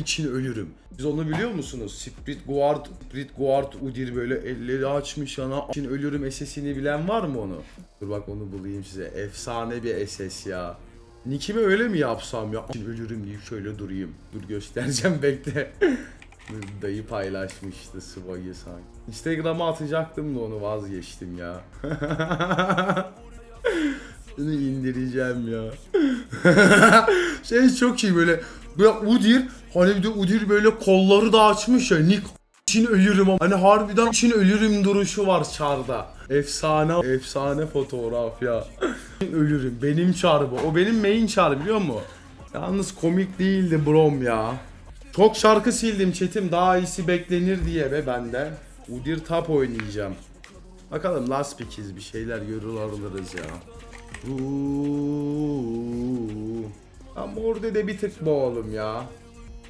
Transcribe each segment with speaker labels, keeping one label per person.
Speaker 1: için ölürüm. Siz onu biliyor musunuz? Sprit Guard, Sprit Guard Udir böyle elleri açmış yana için ölürüm SS'ini bilen var mı onu? Dur bak onu bulayım size. Efsane bir SS ya. Nick'imi öyle mi yapsam ya? İçin ölürüm deyip şöyle durayım. Dur göstereceğim bekle. Dayı paylaşmıştı Swag'ı sanki. Instagram'a atacaktım da onu vazgeçtim ya. Bunu indireceğim ya. şey çok iyi böyle. Böyle Udir hani bir de Udir böyle kolları da açmış ya. Nick için ölürüm ama. Hani harbiden için ölürüm duruşu var çarda. Efsane efsane fotoğraf ya. ölürüm. Benim çar bu. O benim main çar biliyor musun? Yalnız komik değildi brom ya. Çok şarkı sildim chatim daha iyisi beklenir diye ve ben de Udir Tap oynayacağım. Bakalım last pickiz bir şeyler görür alırız ya. Uuu. Ya morde de bir tık be oğlum ya.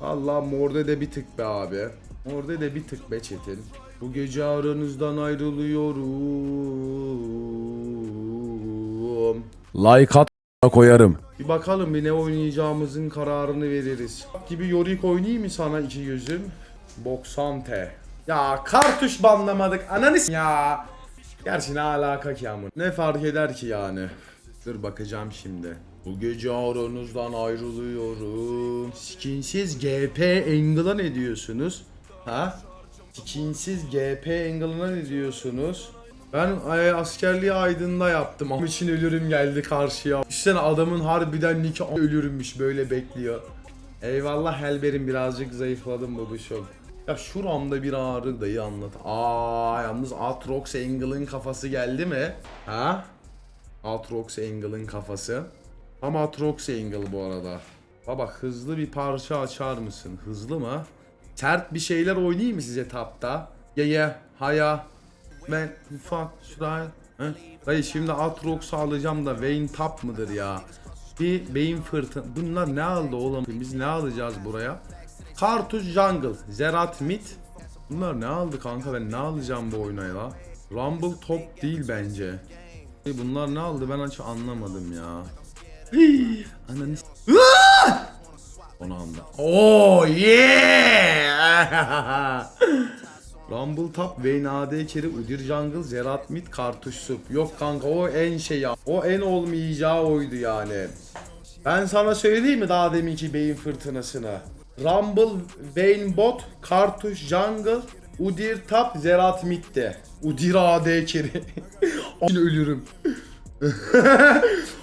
Speaker 1: Allah morde de bir tık be abi. Morde de bir tık be Çetin. Bu gece aranızdan ayrılıyorum.
Speaker 2: Like at koyarım.
Speaker 1: Bir bakalım bir ne oynayacağımızın kararını veririz. Gibi Yorick oynayayım mı sana iki gözüm? Boksante. Ya kartuş banlamadık ananı ya. Gerçi ne alaka ki amın. Ne fark eder ki yani. Dur bakacağım şimdi. Bu gece aranızdan ayrılıyorum. Skinsiz GP Angle'a ne diyorsunuz? Ha? Skinsiz GP Angle'a ne diyorsunuz? Ben ay, askerliği Aydın'da yaptım. Ama için ölürüm geldi karşıya. Düşünsene adamın harbiden Nick ölürümmüş böyle bekliyor. Eyvallah Helber'im birazcık zayıfladım babuşum. Ya şuramda bir ağrı dayı anlat. Aa yalnız Atrox Angle'ın kafası geldi mi? Ha? Atrox Angle'ın kafası. Tam Atrox Angle bu arada. Baba hızlı bir parça açar mısın? Hızlı mı? Sert bir şeyler oynayayım mı size tapta? Ya ya haya ben fuck şuraya? Dayı şimdi Atrox'u alacağım da Vayne tap mıdır ya? Bir beyin fırtın. Bunlar ne aldı oğlum? Biz ne alacağız buraya? Kartuş Jungle, Zerat Mid. Bunlar ne aldı kanka ben ne alacağım bu oyuna ya? Rumble top değil bence. Bunlar ne aldı ben hiç anlamadım ya. Hii, Ananı s- Ah! Anda. Oh yeah! Rumble Top, Vayne AD Carry, Udyr Jungle, Zerat Mid, Kartuş Sup. Yok kanka o en şey ya. O en olmayacağı oydu yani. Ben sana söyleyeyim mi daha deminki beyin fırtınasını? Rumble, Vayne Bot, Kartuş Jungle, Udyr Top, Zerat Mid'de. Udyr AD Carry. ölürüm.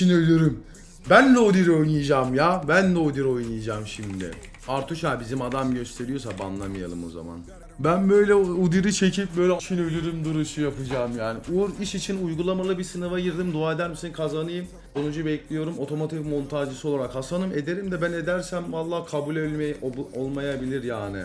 Speaker 1: için ölürüm. Ben de Udyr oynayacağım ya. Ben de Udyr oynayacağım şimdi. Artuş abi bizim adam gösteriyorsa banlamayalım o zaman. Ben böyle Udyr'i çekip böyle için ölürüm duruşu yapacağım yani. Uğur iş için uygulamalı bir sınava girdim. Dua eder misin kazanayım. Sonucu bekliyorum. Otomotiv montajcısı olarak Hasan'ım ederim de ben edersem valla kabul olmay olmayabilir yani.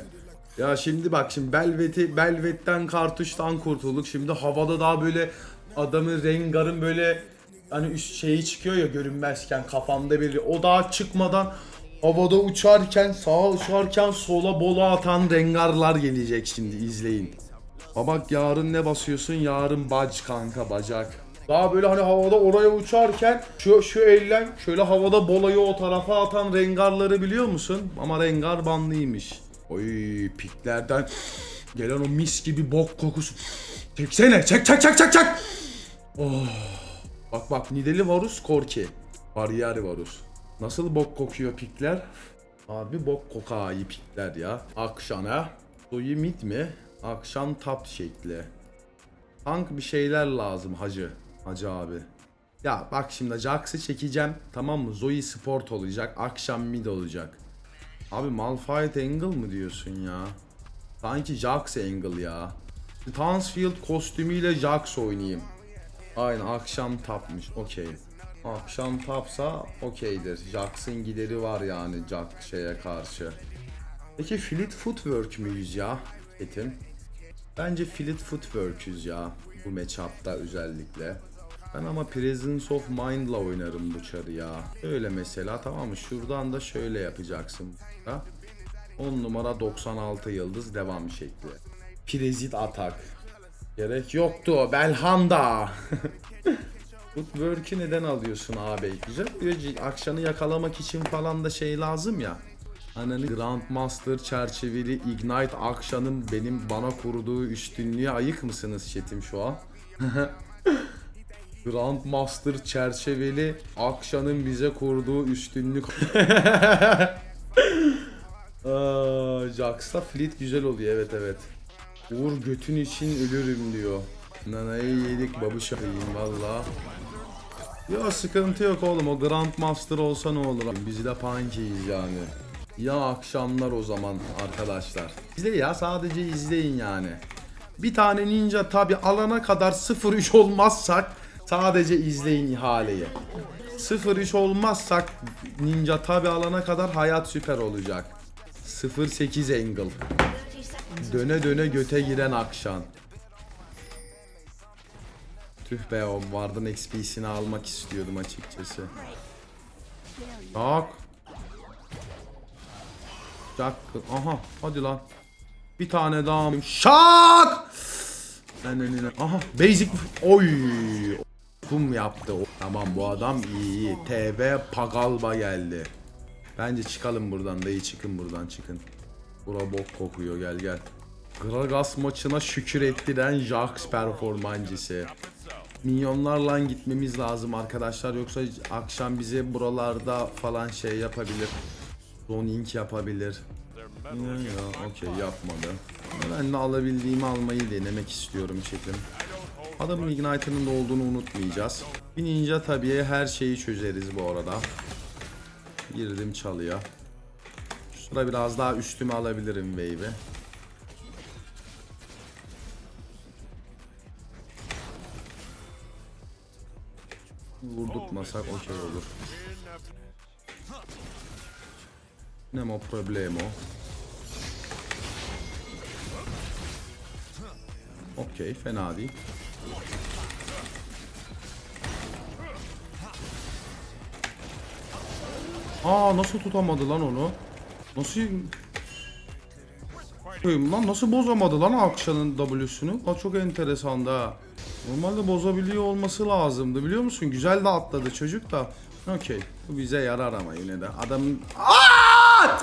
Speaker 1: Ya şimdi bak şimdi Belvet'i Belvet'ten kartuştan kurtulduk. Şimdi havada daha böyle adamı Rengar'ın böyle hani üst şeyi çıkıyor ya görünmezken kafamda belli. O daha çıkmadan havada uçarken sağa uçarken sola bola atan Rengarlar gelecek şimdi izleyin. Babak yarın ne basıyorsun? Yarın bac kanka bacak. Daha böyle hani havada oraya uçarken şu şu ellen şöyle havada bolayı o tarafa atan rengarları biliyor musun? Ama rengar banlıymış. Oy piklerden gelen o mis gibi bok kokusu. Çeksene çek çek çek çek çek. Oh. Bak bak Nideli Varus Korki. Bariyer Varus. Nasıl bok kokuyor pikler? Abi bok kokayı pikler ya. Akşana. Soyu mid mi? Akşam tap şekli. Tank bir şeyler lazım hacı. Hacı abi. Ya bak şimdi Jax'ı çekeceğim. Tamam mı? Zoe Sport olacak. Akşam mid olacak. Abi Malphite Angle mı diyorsun ya? Sanki Jax Angle ya. Tansfield kostümüyle Jax oynayayım. Aynen akşam tapmış. Okey. Akşam tapsa okeydir. Jax'ın gideri var yani Jax şeye karşı. Peki Fleet Footwork müyüz ya? Etim. Bence Fleet Footwork'üz ya. Bu matchup'ta özellikle. Ben ama Presence of Mind'la oynarım bu çarı ya. Öyle mesela tamam mı? Şuradan da şöyle yapacaksın. Ha? 10 numara 96 yıldız devam şekli. Prezit atak. Gerek yoktu. Belhanda. Footwork'ü neden alıyorsun abi? Güzel diyor. Akşanı yakalamak için falan da şey lazım ya. Ananı Grandmaster çerçeveli Ignite Akşan'ın benim bana kurduğu üstünlüğe ayık mısınız chatim şu an? Grandmaster çerçeveli Akşan'ın bize kurduğu üstünlük. Aa, Jax'ta fleet güzel oluyor evet evet. Uğur götün için ölürüm diyor. Nanayı yedik babuşayım valla. Ya sıkıntı yok oğlum o Grandmaster olsa ne olur biz de punky'yiz yani. Ya akşamlar o zaman arkadaşlar. İzle ya sadece izleyin yani. Bir tane ninja tabi alana kadar 0-3 olmazsak sadece izleyin ihaleyi. 0-3 olmazsak ninja tabi alana kadar hayat süper olacak. 0-8 angle. Döne döne göte giren akşam. Tüh be o Vard'ın XP'sini almak istiyordum açıkçası. Tak. Jack. Aha hadi lan. Bir tane daha. Şak! Aha basic. Oy. Kum yaptı. Tamam bu adam iyi iyi. TV Pagalba geldi. Bence çıkalım buradan dayı çıkın buradan çıkın. Bura bok kokuyor gel gel. Gragas maçına şükür ettiren Jax performancısı. Milyonlarla gitmemiz lazım arkadaşlar yoksa akşam bize buralarda falan şey yapabilir. Zoning yapabilir. Ya, ya okey yapmadı. Ben de alabildiğimi almayı denemek istiyorum çekim. Adamın Ignite'ının da olduğunu unutmayacağız. Bir ninja tabiye her şeyi çözeriz bu arada. Girdim çalıya. Şurada biraz daha üstüme alabilirim wave'i. Vurdurtmasak okey olur. Ne mo problemo. Okey fena değil. Aa nasıl tutamadı lan onu? Nasıl Koyayım lan nasıl bozamadı lan Akşan'ın W'sünü? Aa çok enteresan da. Normalde bozabiliyor olması lazımdı biliyor musun? Güzel de atladı çocuk da. Okey. Bu bize yarar ama yine de. Adamın... Aa!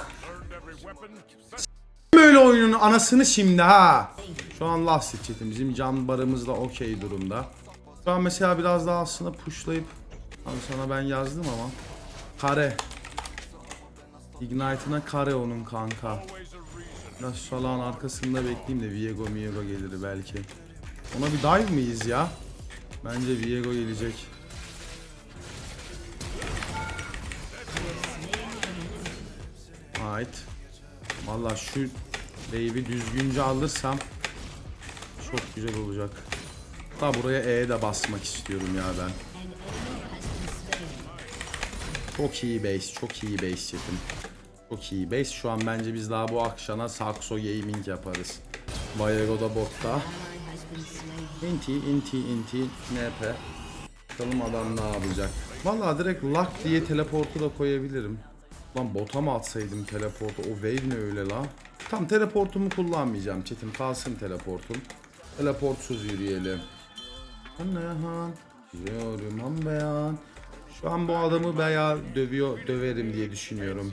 Speaker 1: Böyle oyunun anasını şimdi ha. Şu an lastik çetim. Bizim can barımız da okey durumda. Şu an mesela biraz daha aslında pushlayıp... Abi sana ben yazdım ama. Kare. Ignite'ına kare onun kanka. Biraz salağın arkasında bekleyeyim de Viego Miego gelir belki. Ona bir dive miyiz ya? Bence Viego gelecek. Ait. Valla şu wave'i düzgünce alırsam çok güzel olacak. Da buraya E de basmak istiyorum ya ben. Çok iyi base, çok iyi base chatim. Çok iyi base. Şu an bence biz daha bu akşama Saxo Gaming yaparız. Viego da botta. Inti, inti, inti, NP. Bakalım adam ne yapacak. Vallahi direkt lock diye teleportu da koyabilirim. Lan bota mı atsaydım teleportu? O wave ne öyle la? Tam teleportumu kullanmayacağım Çetin. Kalsın teleportum. Teleportsuz yürüyelim. Annehan. Yürüyorum han beyan. Şu an bu adamı bayağı dövüyor, döverim diye düşünüyorum.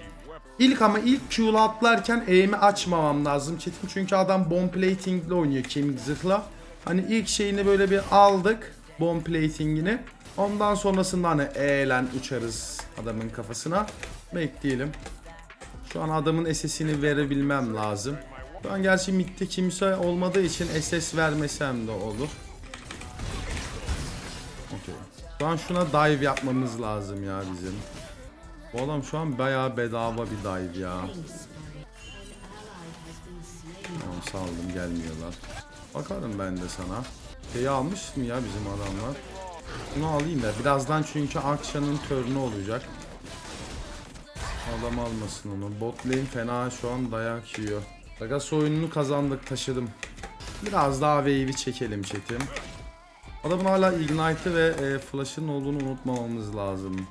Speaker 1: İlk ama ilk Q'la atlarken aim'i açmamam lazım Çetin çünkü adam bomb plating'le oynuyor King zırhla. Hani ilk şeyini böyle bir aldık bomb plating'ini. Ondan sonrasında hani e'len uçarız adamın kafasına. Bekleyelim. Şu an adamın SS'ini verebilmem lazım. Şu an gerçi midde kimse olmadığı için SS vermesem de olur. Okey. Şu an şuna dive yapmamız lazım ya bizim. Bu adam şu an bayağı bedava bir dive ya. Tamam saldım gelmiyorlar. Bakarım ben de sana. Şeyi almış mı ya bizim adamlar? Bunu alayım da birazdan çünkü Akşan'ın törnü olacak. Adam almasın onu. Bot lane fena şu an dayak yiyor. Vegas oyununu kazandık taşıdım. Biraz daha wave'i çekelim chatim. Adamın hala Ignite'ı ve e, Flash'ın olduğunu unutmamamız lazım.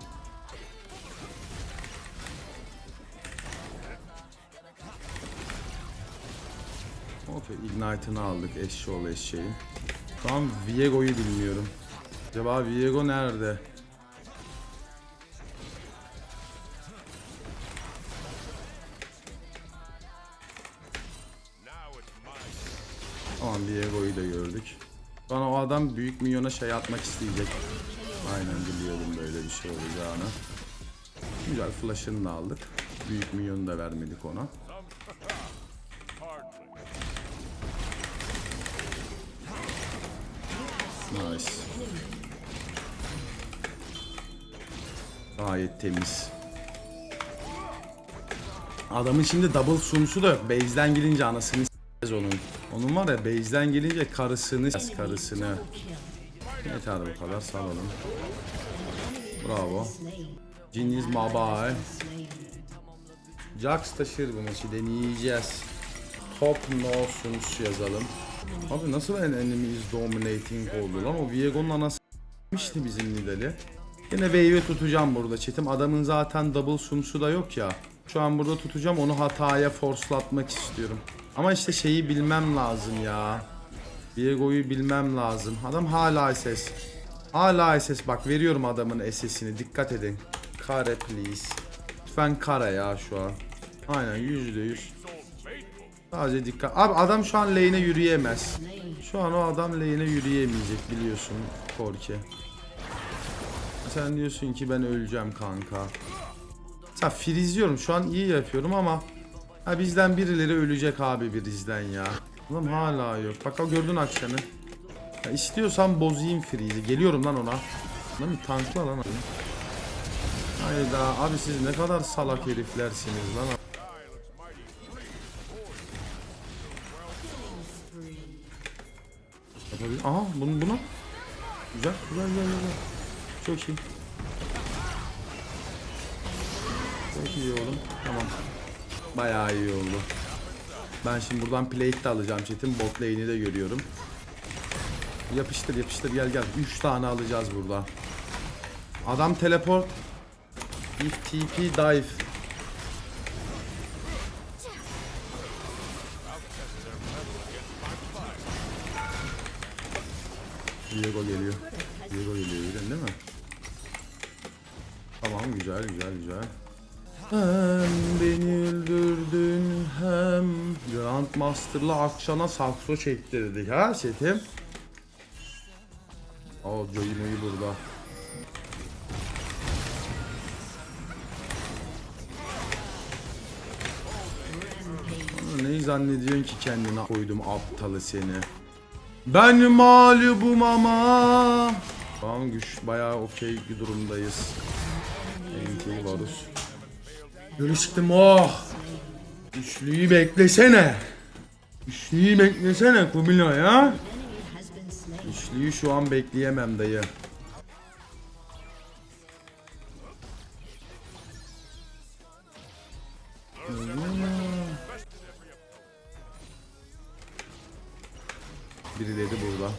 Speaker 1: Ignite'ını aldık eşşi ol eşeği. Şu an Viego'yu bilmiyorum. Acaba Viego nerede? Tamam Diego'yu da gördük. Bana o adam büyük milyona şey atmak isteyecek. Aynen biliyordum böyle bir şey olacağını. Güzel flash'ını da aldık. Büyük milyonu da vermedik ona. Nice. Gayet temiz. Adamın şimdi double sunsu da. Base'den gelince anasını s**eceğiz onun. Onun var ya base'den gelince karısını s**, karısını. Yeter bu kadar salalım. Bravo. Ciniz mabay. Jax taşır bu maçı deneyeceğiz. Top no suns yazalım. Abi nasıl en enemy is dominating oldu lan o Viego'nun anası s**mişti bizim Nidal'i. Yine wave'e tutacağım burada çetim. Adamın zaten double sunsu da yok ya. Şu an burada tutacağım onu hataya forcelatmak istiyorum. Ama işte şeyi bilmem lazım ya. Viego'yu bilmem lazım. Adam hala SS. Hala SS bak veriyorum adamın SS'ini dikkat edin. Kare please. Lütfen kare ya şu an. Aynen yüzde yüz. Sadece dikkat. Abi adam şu an lane'e yürüyemez. Şu an o adam lane'e yürüyemeyecek biliyorsun Korki. Sen diyorsun ki ben öleceğim kanka. Sen frizliyorum şu an iyi yapıyorum ama ha bizden birileri ölecek abi birizden ya. Ulan hala yok. Bak o gördün akşamı. Ya istiyorsan bozayım freeze'i. Geliyorum lan ona. Lan tankla lan. Hayda abi siz ne kadar salak heriflersiniz lan. Yapabilir. Aha bunu buna. Güzel güzel güzel güzel. Çok iyi. Çok iyi oğlum. Tamam. Bayağı iyi oldu. Ben şimdi buradan plate de alacağım Çetin. Bot lane'i de görüyorum. Yapıştır yapıştır gel gel. 3 tane alacağız burada. Adam teleport. If TP dive. Güzel güzel. Hem beni öldürdün hem Grandmaster'la akşama sakso çektirdik ha Çetim. Aa Joy'u burada. Ama Neyi zannediyorsun ki kendine koydum aptalı seni. Ben mağlubum ama. An güç bayağı okey bir durumdayız. NT Varus. Görüştüm oh. Üçlüyü beklesene. Üçlüyü beklesene Kumila ya. Üçlüyü şu an bekleyemem dayı. Birileri burada.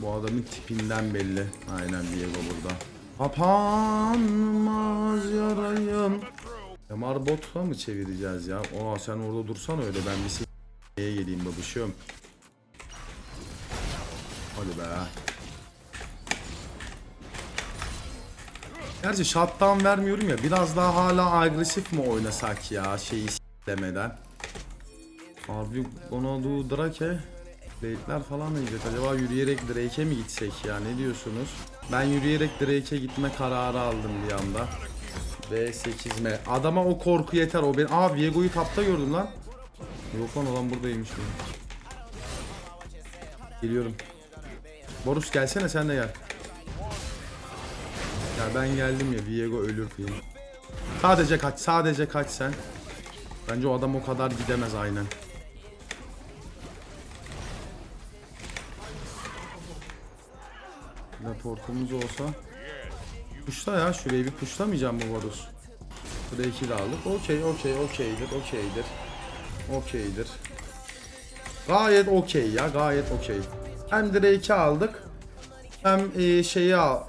Speaker 1: Bu adamın tipinden belli. Aynen Diego burada. Kapanmaz yarayım. MR botla mı çevireceğiz ya? Aa sen orada dursan öyle ben bir s***ye geleyim babuşum. Hadi be. Gerçi shutdown vermiyorum ya biraz daha hala agresif mi oynasak ya şeyi s**lemeden. Abi Gonadu Drake Blade'ler falan ne yiyecek? Acaba yürüyerek Drake'e mi gitsek ya? Ne diyorsunuz? Ben yürüyerek Drake'e gitme kararı aldım bir anda. B8M. Adama o korku yeter. O ben. Aa Viego'yu tapta gördüm lan. Yok lan olan buradaymış. ya. Geliyorum. Borus gelsene sen de gel. Ya ben geldim ya Viego ölür film. Sadece kaç, sadece kaç sen. Bence o adam o kadar gidemez aynen. Raportumuz olsa. Puşla ya şurayı bir puşlamayacağım mı Varus? Buraya 2 de aldık. Okey okey okeydir okeydir. Okeydir. Gayet okey ya gayet okey. Hem Drake'i aldık. Hem e, şeyi al.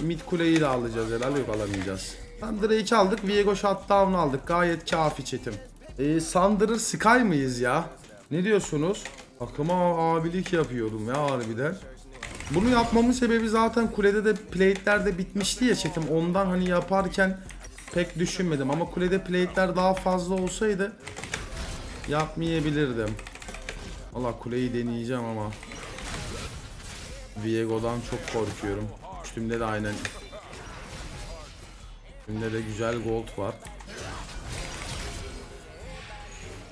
Speaker 1: Mid kuleyi de alacağız herhalde yok alamayacağız. Hem Drake'i aldık Viego shutdown aldık gayet kafi çetim. E, Sandırır Sky mıyız ya? Ne diyorsunuz? Aklıma abilik yapıyordum ya harbiden. Bunu yapmamın sebebi zaten kulede de plate'ler de bitmişti ya çetim. Ondan hani yaparken pek düşünmedim ama kulede plate'ler daha fazla olsaydı Yapmayabilirdim. Valla kuleyi deneyeceğim ama. Viego'dan çok korkuyorum. Üstümde de aynen. Üstümde de güzel gold var.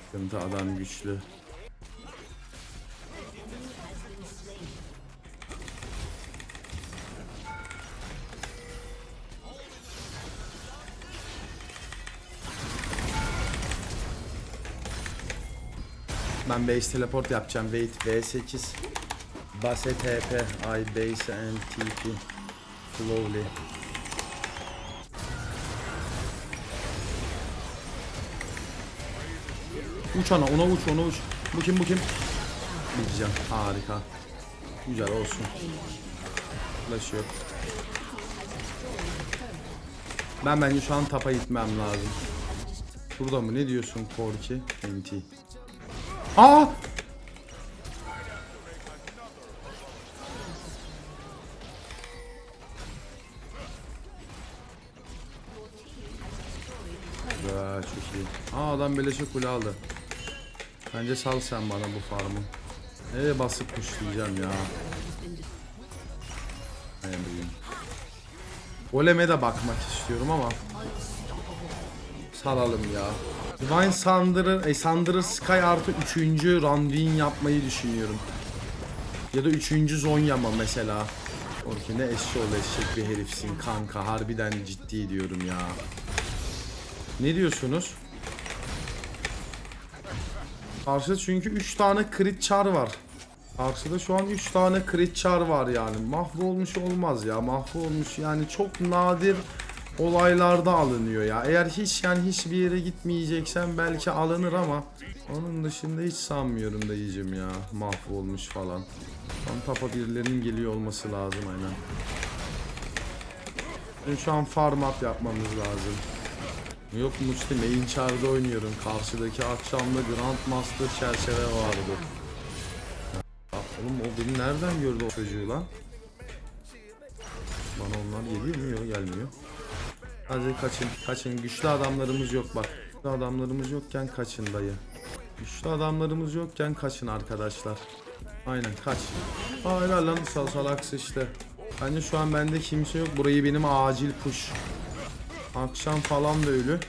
Speaker 1: Sıkıntı adam güçlü. Ben base teleport yapacağım. Wait B8. Base TP. I base and TP. Slowly. Uç ana ona uç ona uç. Bu kim bu kim? Bileceğim. Harika. Güzel olsun. Flash yok. Ben bence şu an tapa gitmem lazım. Burada mı? Ne diyorsun Korki? NT. Aa! Güzel, çok iyi. Aa adam beleşe kule aldı. Bence sal sen bana bu farmı. Nereye basıp kuşlayacağım ya. Ne bileyim. Goleme de bakmak istiyorum ama. Salalım ya. Divine Sunderer, e, Sunderer Sky artı 3. Randwin yapmayı düşünüyorum. Ya da 3. Zonyama mesela. Orki ne eşşoğlu eşek bir herifsin kanka. Harbiden ciddi diyorum ya. Ne diyorsunuz? Karşıda çünkü 3 tane crit char var. Karşıda şu an 3 tane crit char var yani. Mahvolmuş olmaz ya. Mahvolmuş yani çok nadir olaylarda alınıyor ya. Eğer hiç yani hiçbir yere gitmeyeceksen belki alınır ama onun dışında hiç sanmıyorum dayıcım ya. Mahvolmuş falan. Tam tapa birilerinin geliyor olması lazım aynen. Benim şu an farm up yapmamız lazım. Yok Musti main char'da oynuyorum. Karşıdaki akşamda Grandmaster çerçeve vardı. Ya, oğlum o beni nereden gördü o çocuğu lan? Bana onlar geliyor mu? Yok gelmiyor. Hadi kaçın, kaçın. Güçlü adamlarımız yok bak. Güçlü adamlarımız yokken kaçın dayı. Güçlü adamlarımız yokken kaçın arkadaşlar. Aynen kaç. Aa lan sal salak sıçtı. Bence şu an bende kimse yok. Burayı benim acil push. Akşam falan da ölü.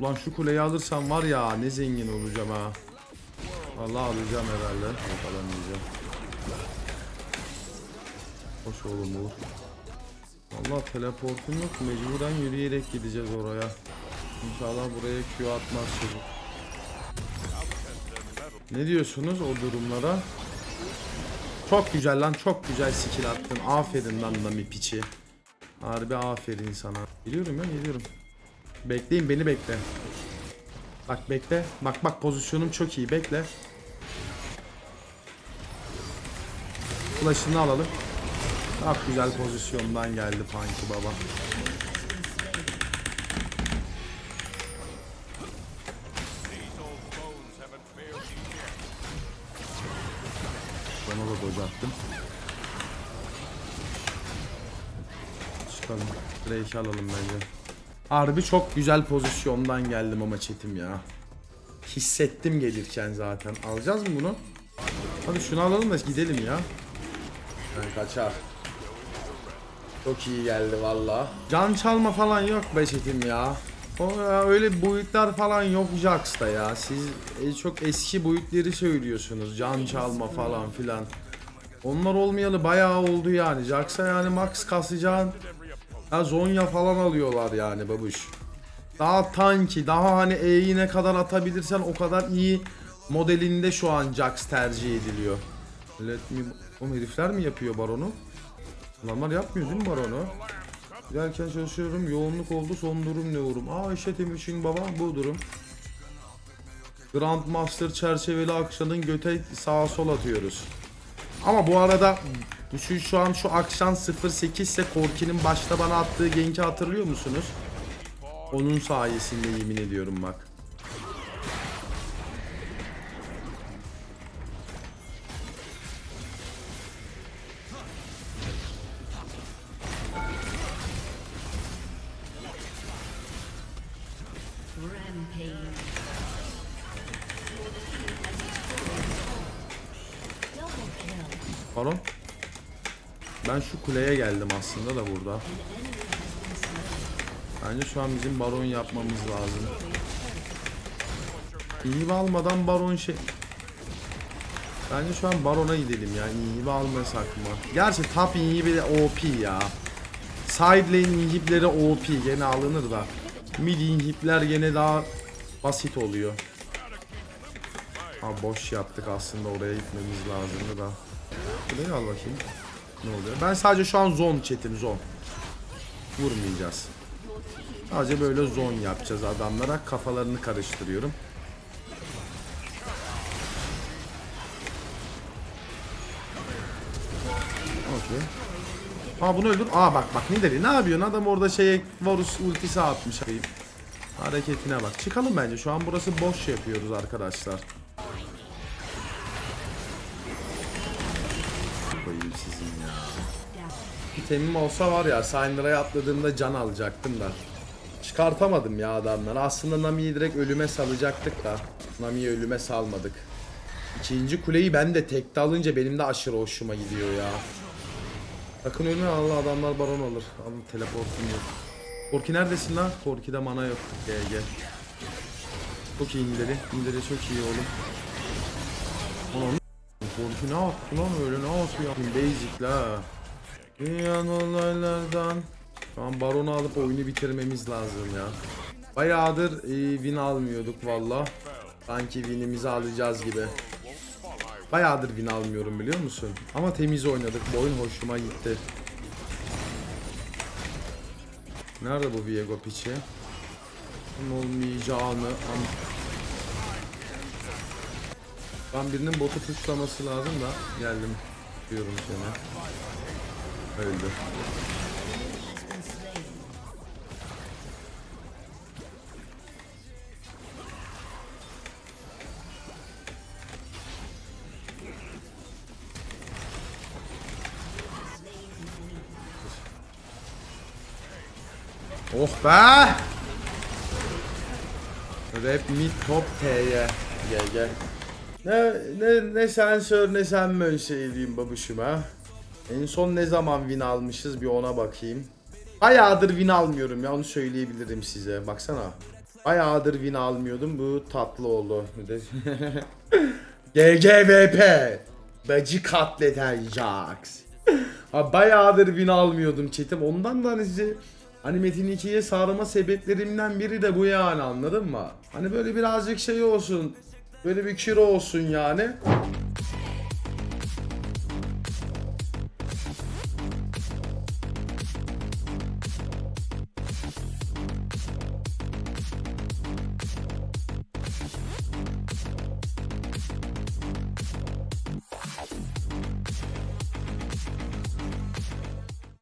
Speaker 1: Ulan şu kuleyi alırsam var ya ne zengin olacağım ha. Vallahi alacağım herhalde. Yok alamayacağım. Hoş oğlum olur. Valla teleportum yok. Mecburen yürüyerek gideceğiz oraya. İnşallah buraya Q atmaz çocuk. Ne diyorsunuz o durumlara? Çok güzel lan çok güzel skill attın. Aferin lan Nami piçi. Harbi aferin sana. Geliyorum ya geliyorum. Bekleyin beni bekle. Bak bekle. Bak bak pozisyonum çok iyi bekle. Flash'ını alalım. Çok güzel pozisyondan geldi Punky baba. Bana da dodge attım. Çıkalım. Drake'i alalım bence. Harbi çok güzel pozisyondan geldim ama çetim ya. Hissettim gelirken zaten. Alacağız mı bunu? Hadi şunu alalım da gidelim ya. Ben kaçar. Çok iyi geldi valla. Can çalma falan yok be ya. O ya öyle boyutlar falan yok Jax'ta ya. Siz e, çok eski boyutları söylüyorsunuz. Can çalma falan filan. Onlar olmayalı bayağı oldu yani. Jax'a yani max kasacağın Ha Zonya falan alıyorlar yani babuş. Daha tanki, daha hani E'yi ne kadar atabilirsen o kadar iyi modelinde şu an Jax tercih ediliyor. Let me... O herifler mi yapıyor baronu? Adamlar yapmıyor değil mi baronu? Giderken çalışıyorum yoğunluk oldu son durum ne yorum? Aa işte Timuçin baba bu durum. Grandmaster çerçeveli akşamın göte sağa sol atıyoruz. Ama bu arada şu, şu an şu akşam 08 ise Korki'nin başta bana attığı genki hatırlıyor musunuz? Onun sayesinde yemin ediyorum bak. Ben şu kuleye geldim aslında da burada. Bence şu an bizim baron yapmamız lazım. İyi almadan baron şey... Bence şu an barona gidelim ya. İyi almasak mı? Gerçi top inhibi de OP ya. Side lane inhibleri OP gene alınır da. Mid inhibler gene daha basit oluyor. Ha boş yaptık aslında oraya gitmemiz lazımdı da. Burayı al bakayım. Ne oluyor? Ben sadece şu an zone chatim zone. Vurmayacağız. Sadece böyle zone yapacağız adamlara. Kafalarını karıştırıyorum. Okey. Aa bunu öldür. Aa bak bak ne dedi? Ne yapıyorsun? Adam orada şeye Varus ultisi atmış. Hareketine bak. Çıkalım bence. Şu an burası boş yapıyoruz arkadaşlar. Bir temim olsa var ya Syndra'ya atladığımda can alacaktım da. Çıkartamadım ya adamları. Aslında Nami'yi direkt ölüme salacaktık da. Nami'yi ölüme salmadık. İkinci kuleyi ben de tekte alınca benim de aşırı hoşuma gidiyor ya. Sakın ölme Allah adamlar baron alır. Alın teleportum yok. Korki neredesin lan? Korki'de mana yok. GG. Çok iyi indeli. İndeli çok iyi oğlum. Anam Korki ne yaptı lan öyle ne yapıyor? Basic la. Dünyanın olaylardan. Şu an baronu alıp oyunu bitirmemiz lazım ya. Bayağıdır e, win almıyorduk valla. Sanki winimizi alacağız gibi. Bayağıdır win almıyorum biliyor musun? Ama temiz oynadık. Bu oyun hoşuma gitti. Nerede bu Viego piçi? Bunun olmayacağını an... Ben birinin botu tuşlaması lazım da geldim. Diyorum seni. Öldü. Oh be! Rap mid top T'ye. Gel gel. Ne, ne, ne sensör ne sen mön diyeyim babuşuma. En son ne zaman win almışız bir ona bakayım. Bayağıdır win almıyorum ya onu söyleyebilirim size. Baksana. Bayağıdır win almıyordum bu tatlı oldu. GGVP. Bacı katleten Jax. Ha bayağıdır win almıyordum chatim. Ondan da hani size hani Metin 2'ye sarma sebeplerimden biri de bu yani anladın mı? Hani böyle birazcık şey olsun. Böyle bir kilo olsun yani.